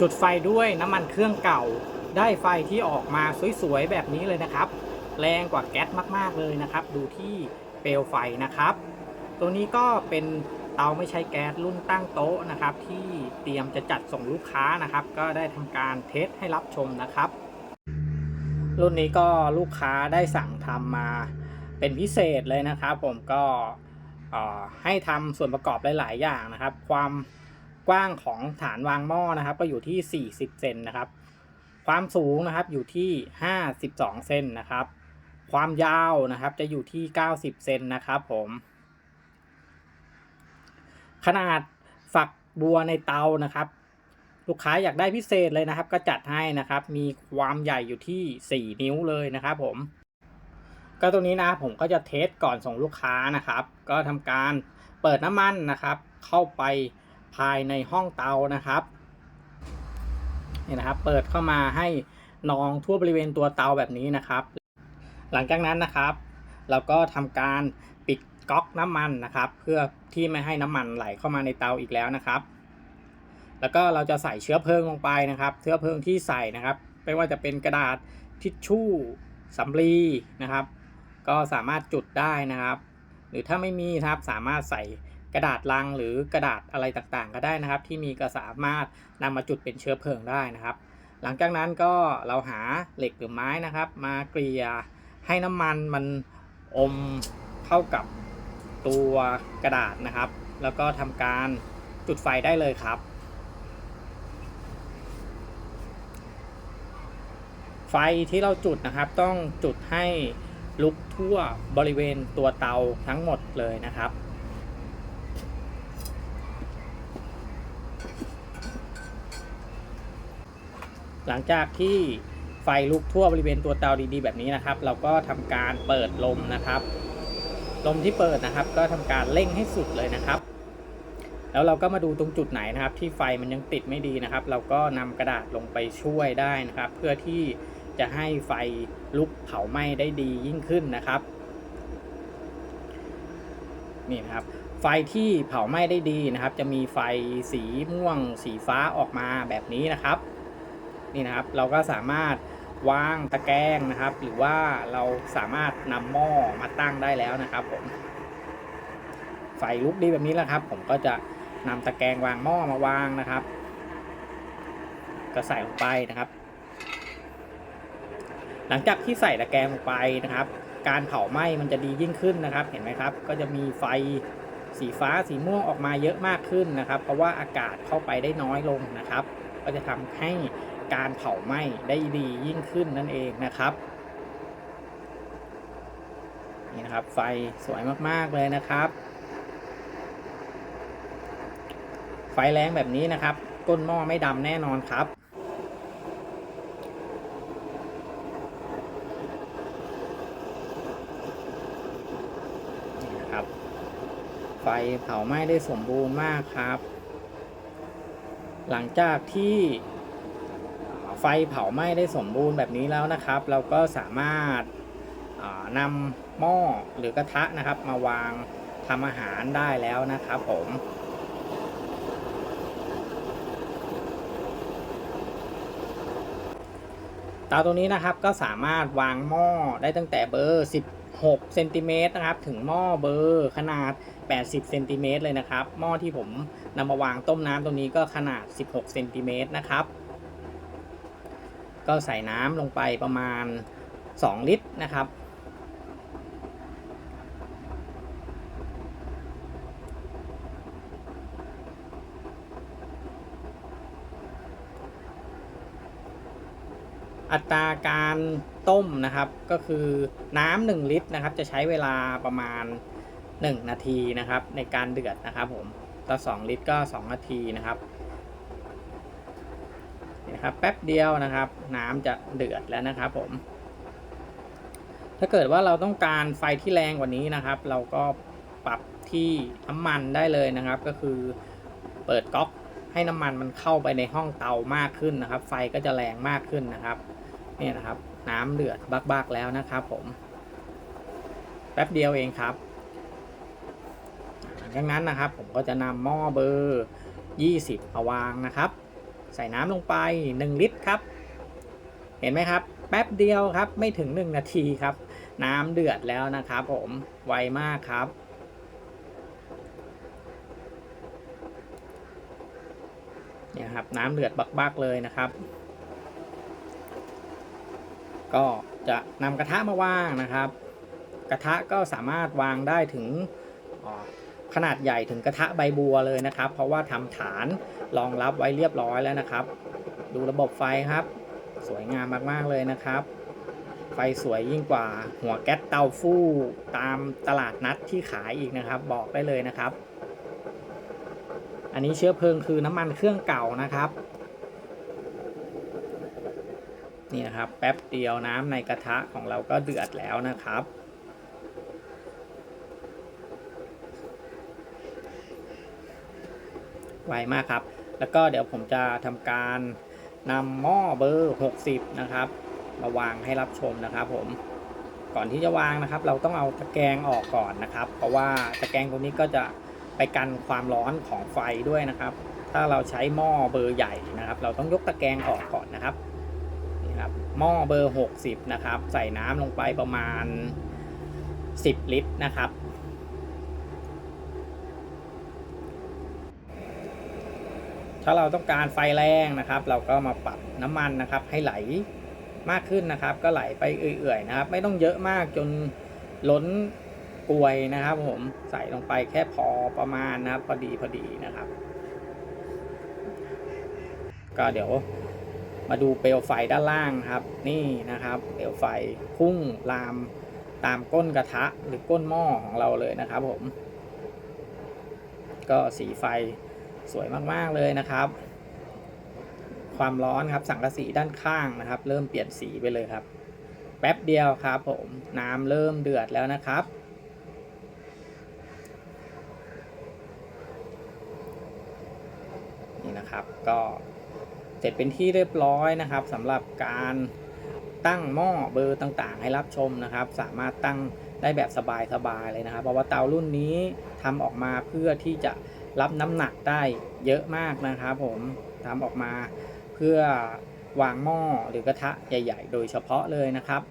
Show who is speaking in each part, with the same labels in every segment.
Speaker 1: จุดไฟด้วยน้ำมันเครื่องเก่า ได้ไฟที่ออกมาสวยๆแบบนี้เลยนะครับ แรงกว่าแก๊สมากๆเลยนะครับ ดูที่เปลวไฟนะครับ ตัวนี้ก็เป็นเตาไม่ใช้แก๊สรุ่นตั้งโต๊ะนะครับ ที่เตรียมจะจัดส่งลูกค้านะครับ ก็ได้ทำการเทสให้รับชมนะครับ รุ่นนี้ก็ลูกค้าได้สั่งทำมาเป็นพิเศษเลยนะครับ ผมก็ให้ทำส่วนประกอบหลาย ๆ อย่างนะครับ ความ กว้างของฐานวางหม้อนะครับ ก็อยู่ที่ 40 เซนนะครับ ความสูงนะครับอยู่ที่ 52 เซนนะครับ ความยาวนะครับจะอยู่ที่ 90 เซนนะครับผม ขนาดฝักบัวในเตานะครับ ลูกค้าอยากได้พิเศษเลยนะครับ ก็จัดให้นะครับ มีความใหญ่อยู่ที่ 4 นิ้วเลยนะครับผมก็ตรงนี้นะผมก็จะเทสก่อนส่งลูกค้านะครับ ก็ทำการเปิดน้ำมันนะครับ เข้าไป ภายในห้องเตานะครับนี่นะครับ เปิดเข้ามาให้นองทั่วบริเวณตัวเตาแบบนี้นะครับ หลังจากนั้นนะครับ เราก็ทำการปิดก๊อกน้ำมันนะครับ เพื่อที่ไม่ให้น้ำมันไหลเข้ามาในเตาอีกแล้วนะครับ แล้วก็เราจะใส่เชื้อเพลิงลงไปนะครับ เชื้อเพลิงที่ใส่นะครับ ไม่ว่าจะเป็นกระดาษทิชชู่สำลีนะครับ ก็สามารถจุดได้นะครับ หรือถ้าไม่มีครับสามารถใส่ กระดาษลังหรือกระดาษอะไรต่างๆ ก็ได้นะครับ ที่มีก็สามารถนำมาจุดเป็นเชื้อเพลิงได้นะครับ หลังจากนั้นก็เราหาเหล็กหรือไม้นะครับ มาเกลี่ยให้น้ำมันมันอมเข้ากับตัวกระดาษนะครับ แล้วก็ทำการจุดไฟได้เลยครับไฟที่เราจุดนะครับต้องจุดให้ลุกทั่วบริเวณตัวเตาทั้งหมดเลยนะครับ หลังจากที่ไฟลุกทั่วบริเวณตัวเตาดีๆแบบนี้นะครับ เราก็ทำการเปิดลมนะครับ ลมที่เปิดนะครับ ก็ทำการเร่งให้สุดเลยนะครับ แล้วเราก็มาดูตรงจุดไหนนะครับ ที่ไฟมันยังติดไม่ดีนะครับ เราก็นำกระดาษลงไปช่วยได้นะครับ เพื่อที่จะให้ไฟลุกเผาไหม้ได้ดียิ่งขึ้นนะครับนี่นะครับไฟที่เผาไหม้ได้ดีนะครับ จะมีไฟสีม่วงสีฟ้าออกมาแบบนี้นะครับ นี่นะครับ เราก็สามารถวางตะแกรงนะครับ หรือว่าเราสามารถนำหม้อมาตั้งได้แล้วนะครับผมไฟลุกดีแบบนี้แล้วครับ ผมก็จะนำตะแกรงวางหม้อมาวางนะครับ ก็ใส่ลงไปนะครับ หลังจากที่ใส่ตะแกรงลงไปนะครับ การเผาไหม้มันจะดียิ่งขึ้นนะครับ เห็นไหมครับ ก็จะมีไฟสีฟ้าสีม่วงออกมาเยอะมากขึ้นนะครับ เพราะว่าอากาศเข้าไปได้น้อยลงนะครับ ก็จะทำให้ การเผาไหม้ได้ดียิ่งขึ้นนั่นเองนะครับ นี่นะครับไฟสวยมากๆเลยนะครับ ไฟแรงแบบนี้นะครับ ก้นหม้อไม่ดำแน่นอนครับนี่นะครับไฟเผาไหม้ได้สมบูรณ์มากครับ หลังจากที่ เผาไหม้ได้สมบูรณ์แบบนี้แล้วนะครับ เราก็สามารถานำหม้อหรือกระทะนะครับ มาวางทำอาหารได้แล้วนะครับผมเตาตัวนี้นะครับก็สามารถวางหม้อได้ตั้งแต่เบอร์ 16เซนติเมตรนะครับถึงหม้อเบอร์ขนาด 80เซนติเมตรเลยนะครับ หม้อที่ผมนำมาวางต้มน้ำตรงนี้ก็ขนาด 16เซนติเมตรนะครับ ก็ใส่น้ำลงไปประมาณ 2 ลิตรนะครับ อัตราการต้มนะครับก็คือน้ำหนึ่งลิตรนะครับ จะใช้เวลาประมาณ 1 นาทีนะครับ ในการเดือดนะครับผมต่อ2ลิตรก็ 2 นาทีนะครับ นะครับ แป๊บเดียวนะครับ น้ำจะเดือดแล้วนะครับผม ถ้าเกิดว่าเราต้องการไฟที่แรงกว่านี้นะครับ เราก็ปรับที่น้ำมันได้เลยนะครับ ก็คือเปิดก๊อกให้น้ำมันมันเข้าไปในห้องเตามากขึ้นนะครับ ไฟก็จะแรงมากขึ้นนะครับนี่นะครับ น้ำเดือดบักๆแล้วนะครับ ผม แป๊บเดียวเองครับหลังจากนั้นนะครับผมก็จะนำหม้อเบอร์ 20มาวางนะครับ ใส่น้ำลงไป 1 ลิตรครับ เห็นไหมครับ แป๊บเดียวครับไม่ถึง 1 นาทีครับ น้ำเดือดแล้วนะครับผมไวมากครับเนี่ยครับน้ำเดือดบักๆเลยนะครับ ก็จะนำกระทะมาวางนะครับ กระทะก็สามารถวางได้ถึงขนาดใหญ่ถึงกระทะใบบัวเลยนะครับ เพราะว่าทำฐาน รองรับไว้เรียบร้อยแล้วนะครับ ดูระบบไฟครับ สวยงามมากๆเลยนะครับ ไฟสวยยิ่งกว่า หัวแก๊สเตาฟู่ตามตลาดนัดที่ขายอีกนะครับ บอกได้เลยนะครับ อันนี้เชื้อเพลิงคือน้ำมันเครื่องเก่านะครับนี่นะครับแป๊บเดียวน้ำในกระทะของเราก็เดือดแล้วนะครับ ไวมากครับ แล้วก็เดี๋ยวผมจะทำการนำหม้อเบอร์ 60 นะครับ มาวางให้รับชมนะครับผมก่อนที่จะวางนะครับ เราต้องเอาตะแกรงออกก่อนนะครับ เพราะว่าตะแกรงตรงนี้ก็จะไปกันความร้อนของไฟด้วยนะครับ ถ้าเราใช้หม้อเบอร์ใหญ่นะครับ เราต้องยกตะแกรงออกก่อนนะครับนี่ครับหม้อเบอร์ 60 นะครับ ใส่น้ำลงไปประมาณ 10 ลิตรนะครับ ถ้าเราต้องการไฟแรงนะครับ เราก็มาปรับน้ำมันนะครับ ให้ไหลมากขึ้นนะครับ ก็ไหลไปเอื่อยๆนะครับ ไม่ต้องเยอะมากจนล้นกลวยนะครับ ผมใส่ลงไปแค่พอประมาณนะครับ พอดีพอดีนะครับ ก็เดี๋ยวมาดูเปลวไฟด้านล่างครับ นี่นะครับเปลวไฟพุ่งลามตามก้นกระทะหรือก้นหม้อของเราเลยนะครับ ผม ก็สีไฟ สวยมาก ๆ เลยนะครับ ความร้อนครับ สังกะสีด้านข้างนะครับ เริ่มเปลี่ยนสีไปเลยครับ แป๊บเดียวครับ ผมน้ำเริ่มเดือดแล้วนะครับ นี่นะครับก็เสร็จเป็นที่เรียบร้อยนะครับสำหรับการตั้งหม้อเบอร์ต่างๆ ให้รับชมนะครับ สามารถตั้งได้แบบสบายๆเลยนะครับ เพราะว่าเตารุ่นนี้ทำออกมาเพื่อที่จะ รับน้ำหนักได้เยอะมากนะครับผมทำออกมาเพื่อวางหม้อหรือกระทะใหญ่ ๆ โดยเฉพาะเลยนะครับ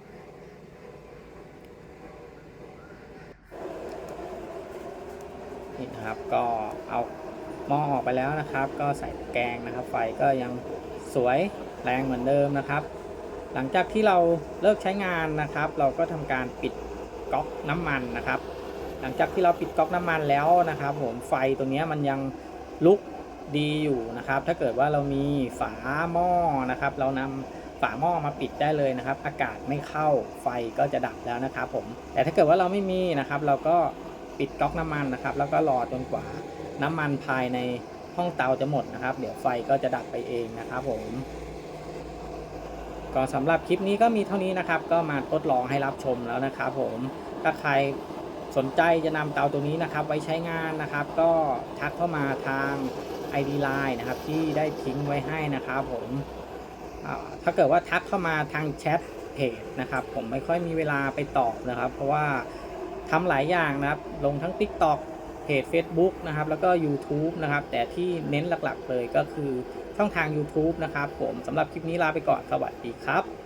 Speaker 1: นี่นะครับก็เอาหม้อออกไปแล้วนะครับ ก็ใส่แกงนะครับ ไฟก็ยังสวยแรงเหมือนเดิมนะครับ หลังจากที่เราเลิกใช้งานนะครับ เราก็ทำการปิดก๊อกน้ำมันนะครับ หลังจากที่เราปิดก๊อกน้ำมันแล้วนะครับ ผมไฟตรงนี้มันยังลุกดีอยู่นะครับ ถ้าเกิดว่าเรามีฝาหม้อนะครับ เรานำฝาหม้อมาปิดได้เลยนะครับ อากาศไม่เข้าไฟก็จะดับแล้วนะครับผมแต่ถ้าเกิดว่าเราไม่มีนะครับ เราก็ปิดก๊อกน้ำมันนะครับ แล้วก็รอจนกว่าน้ำมันภายในห้องเตาจะหมดนะครับ เดี๋ยวไฟก็จะดับไปเองนะครับ ผมก็สำหรับคลิปนี้ก็มีเท่านี้นะครับ ก็มาทดลองให้รับชมแล้วนะครับ ผมถ้าใคร สนใจจะนำเตาตัวนี้นะครับไว้ใช้งานนะครับ ก็ทักเข้ามาทาง ID Line นะครับ ที่ได้ทิ้งไว้ให้นะครับ ผมถ้าเกิดว่าทักเข้ามาทางแชทเพจนะครับ ผมไม่ค่อยมีเวลาไปตอบนะครับ เพราะว่าทำหลายอย่างนะครับ ลงทั้ง TikTok เพจ Facebook นะครับ แล้วก็ YouTube นะครับ แต่ที่เน้นหลักๆเลยก็คือช่องทาง YouTube นะครับ ผมสำหรับคลิปนี้ลาไปก่อนสวัสดีครับ